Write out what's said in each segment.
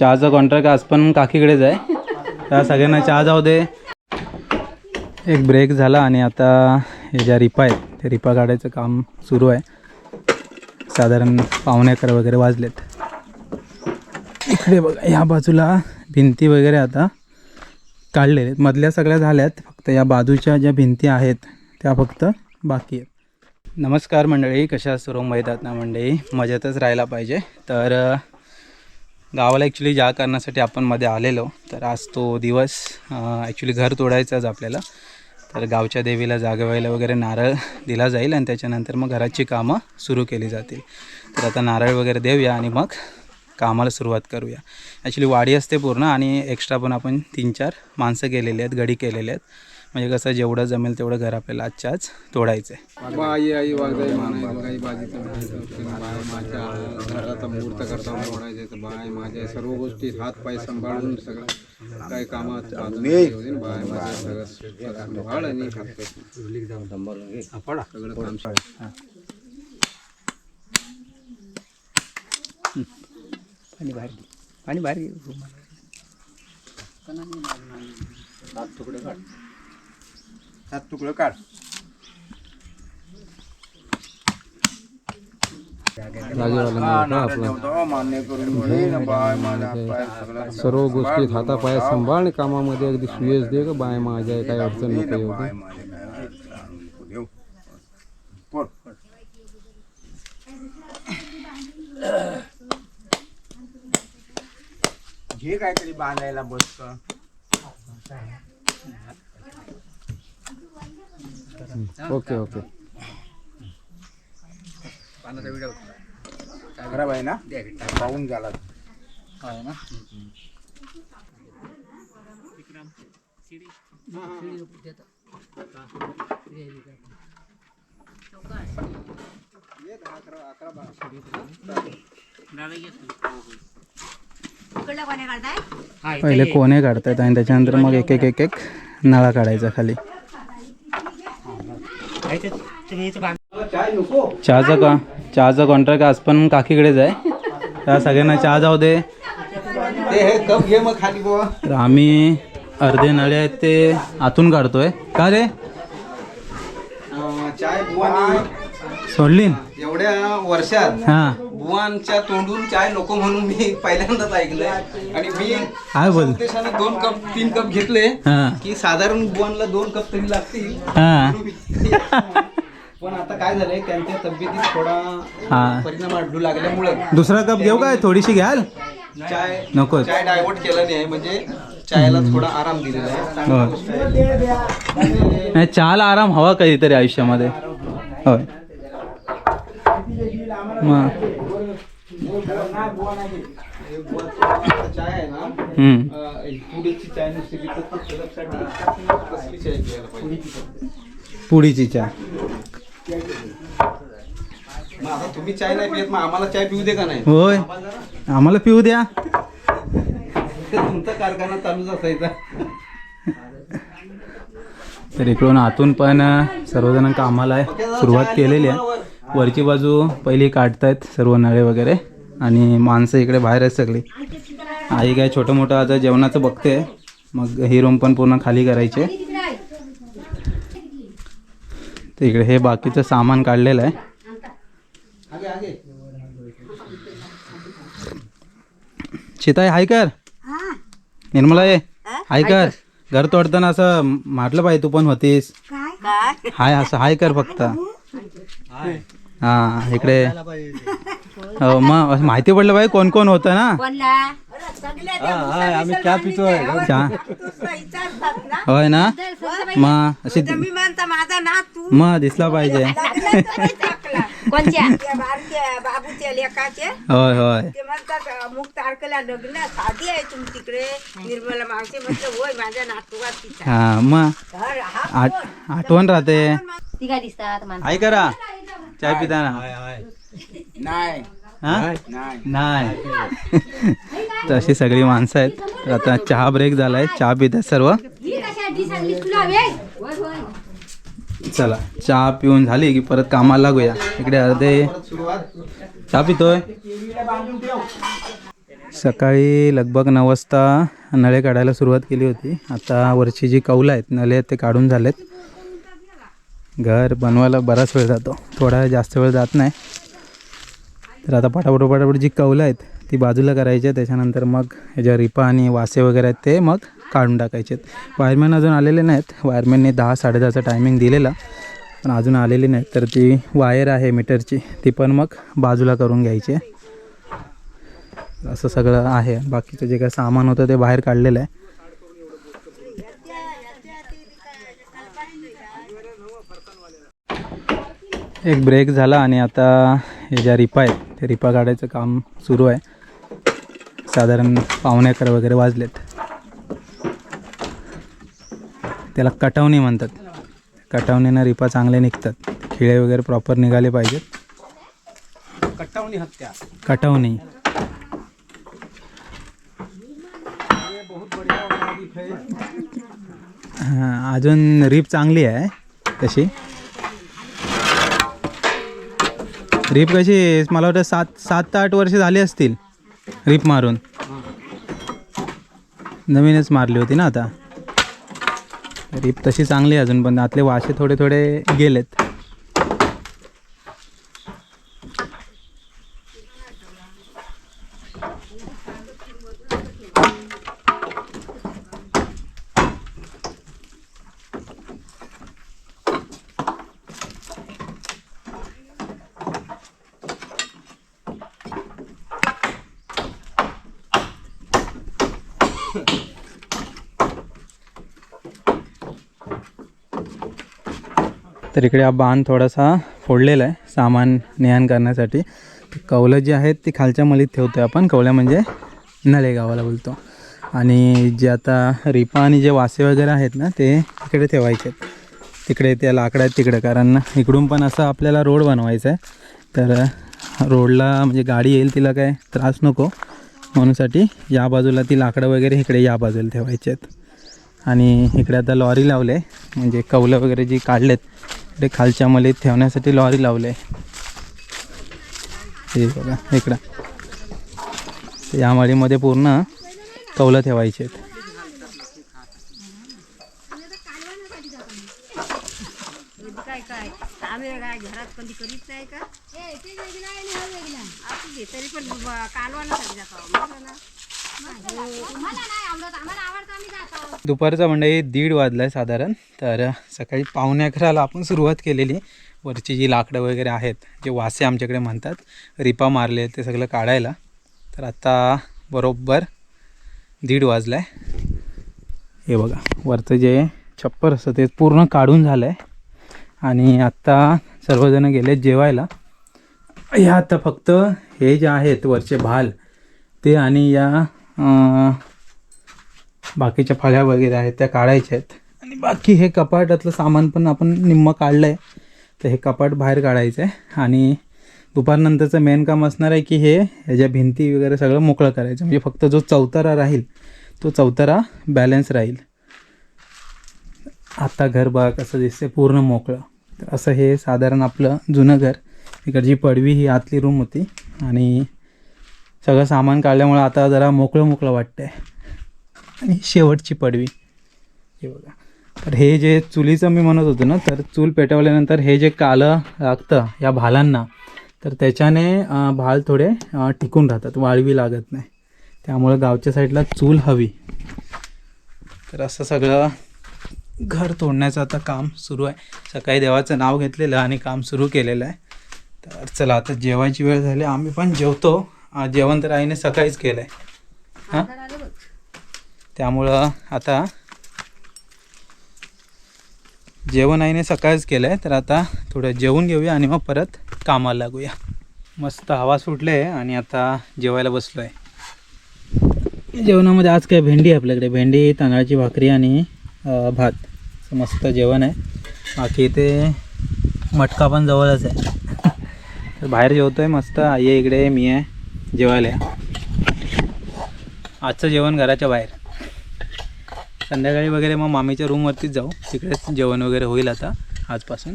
चहाचा कॉन्ट्रॅक्ट आज पण काकीकडेच आहे. त्या सगळ्यांना चहा जाऊ दे. एक ब्रेक झाला आणि आता हे ज्या रिपा आहेत ते रिपा काढायचं काम सुरू आहे. साधारण पावणे अकरा वगैरे वाजलेत. इकडे बघा ह्या बाजूला भिंती वगैरे आता काढलेले आहेत. मधल्या सगळ्या झाल्यात फक्त या बाजूच्या ज्या भिंती आहेत त्या फक्त बाकी आहेत. नमस्कार मंडळी कशा सर्व मैदात ना मंडळी. मजेतच राहायला पाहिजे. तर गावाला ॲक्च्युली ज्या कारणासाठी आपण मध्ये आलेलो. तर आज तो दिवस ॲक्च्युली घर तोडायचाच आपल्याला. तर गावच्या देवीला जागवायला वगैरे नारळ दिला जाईल आणि त्याच्यानंतर मग घराची कामं सुरू केली जातील. तर आता नारळ वगैरे देऊया आणि मग कामाला सुरुवात करूया. ॲक्च्युली वाडी असते पूर्ण आणि एक्स्ट्रा पण आपण तीन चार माणसं केलेली आहेत गडी केलेले आहेत. म्हणजे कसं जेवढं जमेल तेवढं घर आपल्याला आजच्या आज तोडायचं आहे बाई आई काही बाजीचं म्हणायचं बाय माझ्या घराचा मुहूर्त करता म्हणायचं तर बाय माझ्या सर्व गोष्टी हात पाय सांभाळून सगळं काय कामात बाय माझ्या सगळं सांभाळ आणि हात पाय सगळं काम सांभाळ. पाणी बाहेर पाणी बाहेर तुकडं काढ. हात पाय सगळं सर्व गोष्टी हातापाया सांभाळ. कामामध्ये अगदी सुयश दे का बाय माझ्या काही अडचण नको काय. घे काहीतरी बांधायला बस ओके ओके. खराब आहे ना? पाहून झाला आहे ना? पहिले कोणे काढतायत आणि त्याच्यानंतर मग एक एक एक एक नळा काढायचा खाली. चहाचा का चहाचा कॉन्ट्रॅक्ट आज पण काकीकडेच आहे. त्या सगळ्यांना चहा जाऊ दे. तर आम्ही अर्धे नळे आहेत ते आतून काढतोय. का रे? सोडली एवढ्या वर्षात. हां. बुवांच्या तोंडून चाय नको म्हणून मी पहिल्यांदाच ऐकलंय. आणि मी काय बोल? उद्देशाने दोन कप तीन कप घेतले हां. की साधारण बुवांना दोन कप तरी लागतील. हां. पण आता काय झालंय त्यांच्या तब्येतीत थोडा परिणाम आढळू लागल्यामुळं दुसरा कप घेऊ काय? थोडीशी घ्याल? चाय नकोच. चाय डायव्हर्ट केलं नाही म्हणजे चायला थोडा आराम दिलेला आहे. चांगली होय. गोष्ट आहे. नाही चहाला आराम हवा कधीतरी आयुष्यामध्ये. होय. मग. पुडीची चहा. तुम्ही चाय नाही पियत मग आम्हाला चाय पिऊ दे का नाही होय. आम्हाला पिऊ द्या. तुमचा कारखाना चालूच असायचा तर इकडून आतून पण सर्वजण कामाला सुरुवात केलेली आहे. वरची बाजू पहिली काढतायत सर्व नळे वगैरे. आणि माणसं इकडे बाहेर आहेत सगळी. आई काय छोटं मोठं आता जेवणाचं बघते. मग ही रूम पण पूर्ण खाली करायची. तर इकडे हे बाकीचं सामान काढलेलं आहे. चिताई हाय कर. निर्मला ये. हाय कर. घर तोडताना असं म्हटलं पाहिजे तू पण होतीस. हाय असं हाय कर फक्त. हा इकडे. मग असं माहिती पडलं पाहिजे कोण कोण होतं ना? आम्ही चहा पितोय. चहा? होय ना? मग अशी मी म्हणता माझा ना तू मग दिसला पाहिजे. होय होय. हा मग हा आठवण राहते. ती काय दिसतात माणसं. हाय करा. चाय पिताना. नाही. हा? नाही. तशी सगळी माणसं आहेत. तर आता चहा ब्रेक झालाय. चहा पित आहेत सर्व चला चहा पिऊन झाली की परत कामाला लागूया. इकडे अर्धे. सुरुवात चहा पितोय? सकाळी लगभग नऊ वाजता नळे काढायला सुरुवात केली होती. आता वरची जी कौलं आहेत नळे आहेत ते काढून झालेत. घर बनवायला बराच वेळ जातो. थोडा जास्त वेळ जात नाही. तर आता पटापट पटापट जी कौलं आहेत ती बाजूला करायची आहे त्याच्यानंतर मग ह्याच्या रिपा आणि वासे वगैरे आहेत ते मग काढून टाकायचे आहेत. वायरमॅन अजून आलेले नाहीत. वायरमॅनने दहा साडेदहाचा टायमिंग दिलेला पण अजून आलेली नाहीत. तर ती वायर आहे मीटरची ती पण मग बाजूला करून घ्यायची आहे. असं सगळं आहे. बाकीचं जे काय सामान होतं ते बाहेर काढलेलं आहे. एक ब्रेक झाला आणि आता हे ज्या रिपा आहेत ते रिपा काढायचं काम सुरू आहे. साधारण पावणे अकरा वगैरे वाजलेत. त्याला कटावणी म्हणतात. कटावणीनं रिपा चांगले निघतात. खिळे वगैरे प्रॉपर निघाले पाहिजेत. कट्टावणी हत्या. कटावणी. हां अजून रीप चांगली आहे तशी. रीप कशी मला वाटतं सात सात ते आठ वर्ष झाली असतील रीप मारून. नवीनच मारली होती ना आता. रीप तशी चांगली आहे अजून पण आतले वाशे थोडे थोडे गेलेत. तर इकडे हा बांध थोडासा फोडलेला आहे सामान नेहान करण्यासाठी. कवलं जी आहेत ती खालच्या मलीत ठेवतो आपण. कवल्या म्हणजे नळे गावाला बोलतो. आणि जे आता रिपा आणि जे वासे वगैरे आहेत ना ते इकडे ठेवायचे आहेत. तिकडे त्या लाकडं आहेत तिकडे कारण इकडून पण असं आपल्याला रोड बनवायचा आहे. तर रोडला म्हणजे गाडी येईल तिला काय त्रास नको. म्हणूनसाठी या बाजूला ती लाकडं वगैरे इकडे या बाजूला ठेवायचे आहेत. आणि इकडे आता लॉरी लावले म्हणजे कौलं वगैरे जी काढलेत इकडे खालच्या मलीत ठेवण्यासाठी लॉरी लावले. हे बघा इकडं. या मळीमध्ये पूर्ण कौलं ठेवायचे आहेत. तरी पण दुपारचा म्हणजे दीड वाजला आहे साधारण. तर सकाळी पावणे अकराला आपण सुरुवात केलेली. वरची जी लाकडं वगैरे आहेत जे वासे आमच्याकडे म्हणतात रिपा मारले ते सगळं काढायला. तर आत्ता बरोबर दीड वाजला आहे हे बघा वरचं जे छप्पर असतं ते पूर्ण काढून झालं आहे आणि आत्ता सर्वजण गेले जेवायला. या आता फक्त हे जे आहेत वरचे भाल ते आणि या बाकीच्या फळ्या वगैरे आहेत त्या काढायच्या आहेत. आणि बाकी हे कपाटातलं सामान पण आपण निम्म काढलं आहे तर हे कपाट बाहेर काढायचं आहे आणि दुपारनंतरचं मेन काम असणार आहे की हे ह्याच्या भिंती वगैरे सगळं मोकळं करायचं. म्हणजे फक्त जो चौतारा राहील तो चौतारा बॅलन्स राहील. आता घर बघा कसं दिसते पूर्ण मोकळं. तर असं हे साधारण आपलं जुनं घर. इकडची पडवी ही आतली रूम होती. आणि सगळं सामान काढल्यामुळं आता जरा मोकळं मोकळं वाटतंय. आणि शेवटची पडवी. हे बघा. तर हे जे चुलीचं मी म्हणत होतो ना तर चूल पेटवल्यानंतर हे जे कालं लागतं या भालांना तर त्याच्याने भाल थोडे टिकून राहतात वाळवी लागत नाही. त्यामुळे गावच्या साईडला चूल हवी. तर असं सगळं घर तोडण्याचं आता काम सुरू आहे. सकाळी देवाचं नाव घेतलेलं आणि काम सुरू केलेलं आहे. तर चला आता जेवायची वेळ झाली. आम्ही पण जेवतो. जेवण तर आईने सकाळीच केलं आहे हां? त्यामुळं आता जेवण आईने सकाळीच केलं आहे तर आता थोडं जेवून घेऊया आणि मग परत कामाला लागूया. मस्त हवा सुटले आणि आता जेवायला बसलो आहे जेवणामध्ये आज काय भेंडी आहे आपल्याकडे? भेंडी तांदळाची भाकरी आणि भात. मस्त जेवण आहे. बाकी इथे मटका पण जवळच आहे. तर बाहेर जेवतोय मस्त. आई आहे इकडे मी आहे. जेवायला आजचं जेवण घराच्या बाहेर. संध्याकाळी वगैरे मग मामीच्या रूमवरतीच जाऊ. तिकडेच जेवण वगैरे होईल आता आजपासून.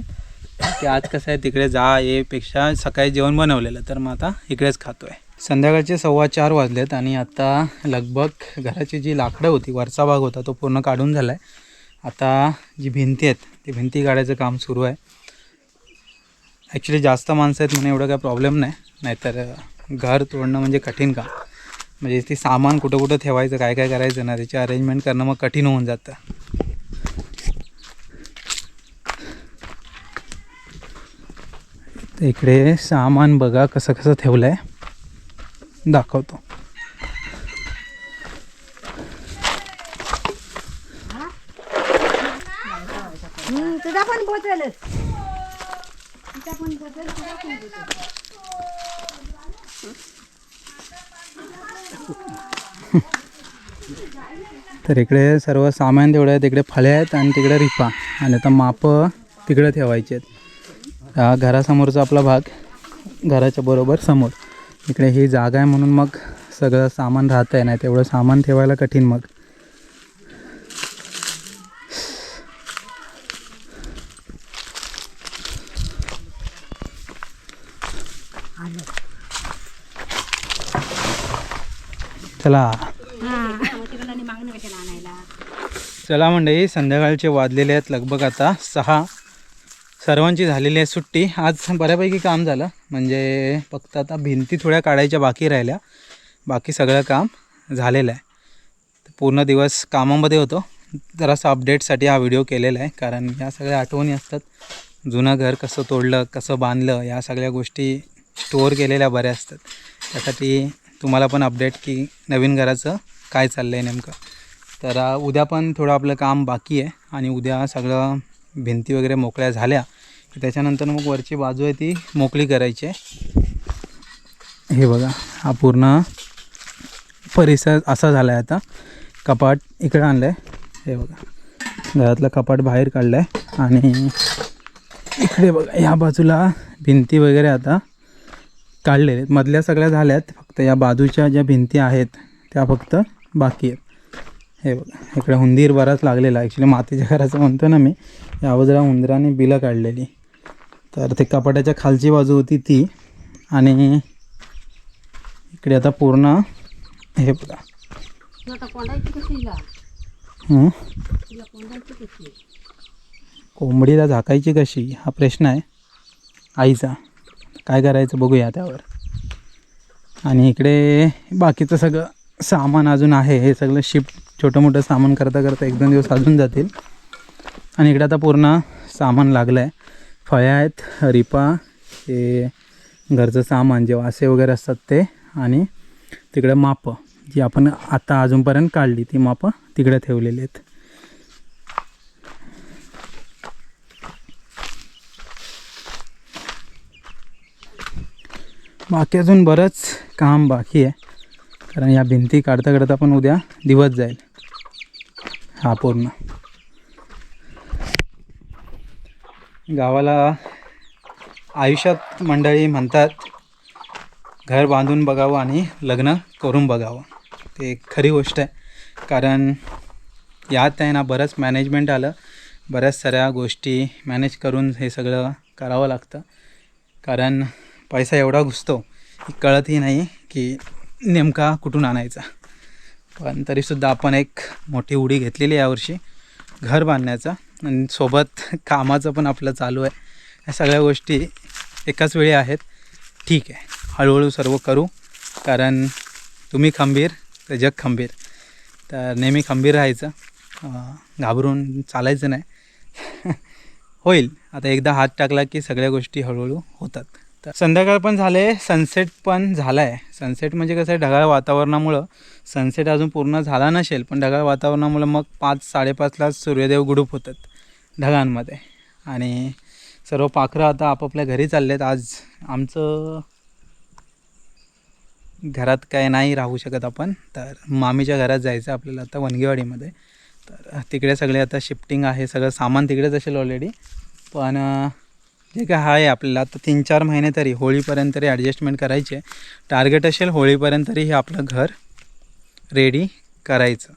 की आज कसं आहे तिकडे जा येपेक्षा सकाळी जेवण बनवलेलं तर मग आता इकडेच खातो आहे संध्याकाळचे सव्वा चार वाजलेत आणि आता लगभग घराची जी लाकडं होती वरचा भाग होता तो पूर्ण काढून झाला आहे आता जी भिंती आहेत ती भिंती काढायचं काम सुरू आहे. ॲक्च्युली जास्त माणसं आहेत म्हणून एवढं काय प्रॉब्लेम नाही. नाहीतर घर तोडणं म्हणजे कठीण काम. म्हणजे ते सामान कुठं कुठं ठेवायचं काय काय करायचं ना त्याची अरेंजमेंट करणं मग कठीण होऊन जातं. इकडे सामान बघा कसं कसं ठेवलं आहे दाखवतो. तर इकडे सर्व सामान तेवढं आहे तिकडे फळे आहेत आणि तिकडे रिपा. आणि आता मापं तिकडे ठेवायचे आहेत. हा घरासमोरचा आपला भाग घराच्या बरोबर समोर. इकडे ही जागा आहे म्हणून मग सगळं सामान राहतं आहे नाही तेवढं सामान ठेवायला कठीण मग. चला. चला मंडळी संध्याकाळचे वाजलेले आहेत लगभग आता सहा. सर्वांची झालेली आहे सुट्टी. आज बऱ्यापैकी काम झालं. म्हणजे फक्त आता भिंती थोड्या काढायच्या बाकी राहिल्या. बाकी सगळं काम झालेलं आहे. पूर्ण दिवस कामामध्ये होतो. जरासं अपडेटसाठी हा व्हिडिओ केलेला आहे. कारण या सगळ्या आठवणी असतात. जुनं घर कसं तोडलं कसं बांधलं या सगळ्या गोष्टी स्टोअर केलेल्या बऱ्या असतात. त्यासाठी तुम्हाला पण अपडेट की नवीन घराचं काय चाललं आहे नेमकं. तर उद्या पण थोडं आपलं काम बाकी आहे आणि उद्या सगळं भिंती वगैरे मोकळ्या झाल्या त्याच्यानंतर मग वरची बाजू आहे ती मोकळी करायची आहे. हे बघा हा पूर्ण परिसर असा झाला आहे आता. कपाट इकडे आणलं आहे हे बघा घरातलं कपाट बाहेर काढलं आहे आणि इकडे बघा ह्या बाजूला भिंती वगैरे आता काढलेले आहेत मधल्या सगळ्या झाल्यात फक्त या बाजूच्या ज्या भिंती आहेत त्या फक्त बाकी आहेत. हे बघा इकडे हुंदीर बराच लागलेला ॲक्च्युली मातीच्या घराचं म्हणतो ना मी या बाजूला उंदराने बिलं काढलेली. तर ते कपाटाच्या खालची बाजू होती ती आणि इकडे आता पूर्ण हे बघा. कोंबडीला झाकायची कशी? हा प्रश्न आहे. आईचा. काय करायचं बघूया त्यावर. आणि इकडे बाकीचं सगळं सामान अजून आहे. हे सगळं शिफ्ट छोटं मोठं सामान करता करता एक दोन दिवस अजून जातील. आणि इकडे आता पूर्ण सामान लागलं आहे फळ्या आहेत रिपा हे घरचं सामान जे वासे वगैरे असतात ते आणि तिकडे मापं जी आपण आता अजूनपर्यंत काढली ती मापं तिकडे ठेवलेली आहेत. बाकी अजून बरंच काम बाकी आहे. कारण या भिंती काढता काढता पण उद्या दिवस जाईल. हा पूर्ण. गावाला आयुष्यात मंडळी म्हणतात घर बांधून बघावं आणि लग्न करून बघावं. ते एक खरी गोष्ट आहे. कारण यात आहे ना बरंच मॅनेजमेंट आलं बऱ्याच साऱ्या गोष्टी मॅनेज करून हे सगळं करावं लागतं. कारण पैसा एवढा घुसतो की कळतही नाही की नेमका कुठून आणायचा. पण तरीसुद्धा आपण एक मोठी उडी घेतलेली आहे यावर्षी घर बांधण्याचा. आणि सोबत कामाचं पण आपलं चालू आहे. या सगळ्या गोष्टी एकाच वेळी आहेत. ठीक आहे हळूहळू सर्व करू. कारण तुम्ही खंबीर तर जग खंबीर. तर नेहमी खंबीर राहायचं. घाबरून चालायचं नाही. होईल. आता एकदा हात टाकला की सगळ्या गोष्टी हळूहळू होतात. तर संध्याकाळ पण झाले सनसेट पण झाला आहे सनसेट म्हणजे कसं आहे ढगाळ वातावरणामुळं सनसेट अजून पूर्ण झाला नसेल पण ढगाळ वातावरणामुळं मग पाच साडेपाचलाच सूर्यदेव गुडूप होतात ढगांमध्ये. आणि सर्व पाखरं आता आपापल्या घरी चाललेत. आज आमचं घरात काय नाही राहू शकत आपण तर मामीच्या घरात जायचं आपल्याला आता वनगेवाडीमध्ये. तर तिकडे सगळे आता शिफ्टिंग आहे सगळं सामान तिकडेच असेल ऑलरेडी पण जे काय आहे आपल्याला आता तीन चार महिने तरी होळीपर्यंत तरी ॲडजस्टमेंट करायचे. टार्गेट असेल होळीपर्यंत तरी हे आपलं घर रेडी करायचं.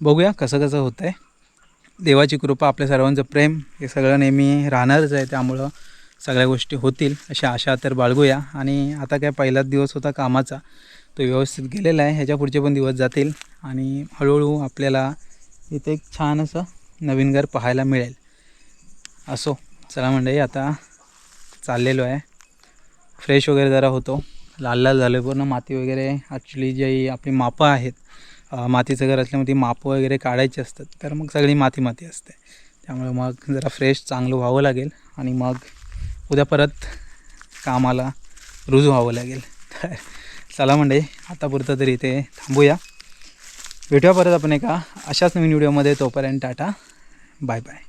बघूया कसं कसं होतं आहे देवाची कृपा आपल्या सर्वांचं प्रेम हे सगळं नेहमी राहणारच आहे त्यामुळं सगळ्या गोष्टी होतील अशी आशा तर बाळगूया. आणि आता काय पहिलाच दिवस होता कामाचा तो व्यवस्थित गेलेला आहे ह्याच्या पुढचे पण दिवस जातील. आणि हळूहळू आपल्याला इथे एक छान असं नवीन घर पाहायला मिळेल. असो. चला मंडळी आता चाललेलो आहे. फ्रेश वगैरे जरा होतो. लाल लाल झालं पूर्ण. माती वगैरे ॲक्च्युली जी आपली मापं आहेत मातीचं घर असल्यामुळे ती मापं वगैरे काढायची असतात. तर मग सगळी माती माती असते. त्यामुळे मग जरा फ्रेश चांगलं व्हावं लागेल आणि मग उद्या परत कामाला रुजू व्हावं लागेल. तर चला म्हणजे आतापुरतं तरी इथे थांबूया. भेटूया परत आपण एका अशाच नवीन व्हिडिओमध्ये तोपर्यंत टाटा. Bye bye